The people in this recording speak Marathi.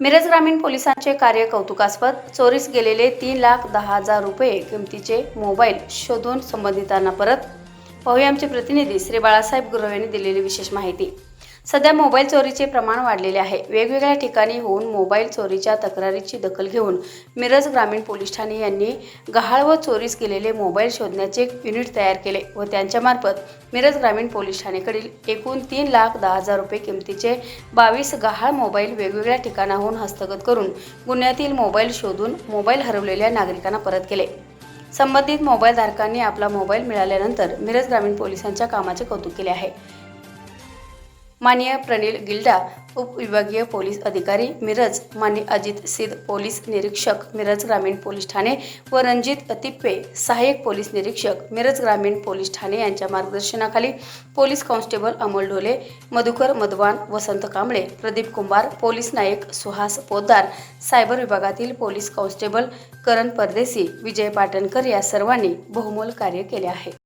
मिरज ग्रामीण पोलिसांचे कार्य कौतुकास्पद. चोरीस गेलेले तीन लाख दहा हजार रुपये किमतीचे मोबाईल शोधून संबंधितांना परत. पाहूया आमचे प्रतिनिधी श्री बाळासाहेब गुरव यांनी दिलेली विशेष माहिती. सध्या मोबाईल चोरीचे प्रमाण वाढलेले आहे. वेगवेगळ्या ठिकाणी होऊन मोबाईल चोरीच्या तक्रारीची दखल घेऊन मिरज ग्रामीण पोलीस ठाणे यांनी गहाळ व चोरीस गेलेले मोबाईल शोधण्याचे एक युनिट तयार केले व त्यांच्यामार्फत मिरज ग्रामीण पोलीस ठाणेकडील एकूण तीन लाख दहा हजार रुपये किमतीचे बावीस गहाळ मोबाईल वेगवेगळ्या ठिकाणाहून हस्तगत करून गुन्ह्यातील मोबाईल शोधून मोबाईल हरवलेल्या नागरिकांना परत केले. संबंधित मोबाईल धारकांनी आपला मोबाईल मिळाल्यानंतर मिरज ग्रामीण पोलिसांच्या कामाचे कौतुक केले आहे. मान्य प्रनिल गिल्डा उपविभागीय पोलीस अधिकारी मिरज मान्य अजित सिद्ध पोलीस निरीक्षक मिरज ग्रामीण पोलीस ठाणे व रणजित अतिप्पे सहाय्यक पोलीस निरीक्षक मिरज ग्रामीण पोलीस ठाणे यांच्या मार्गदर्शनाखाली police constable Amol Dhole Madhukar Madhwan Vasant Kamble Pradeep Kumbhar police Naik Suhas Poddar cyber विभागातील पोलीस कॉन्स्टेबल करण परदेसी विजय पाटणकर या सर्वांनी बहुमोल कार्य केले आहे.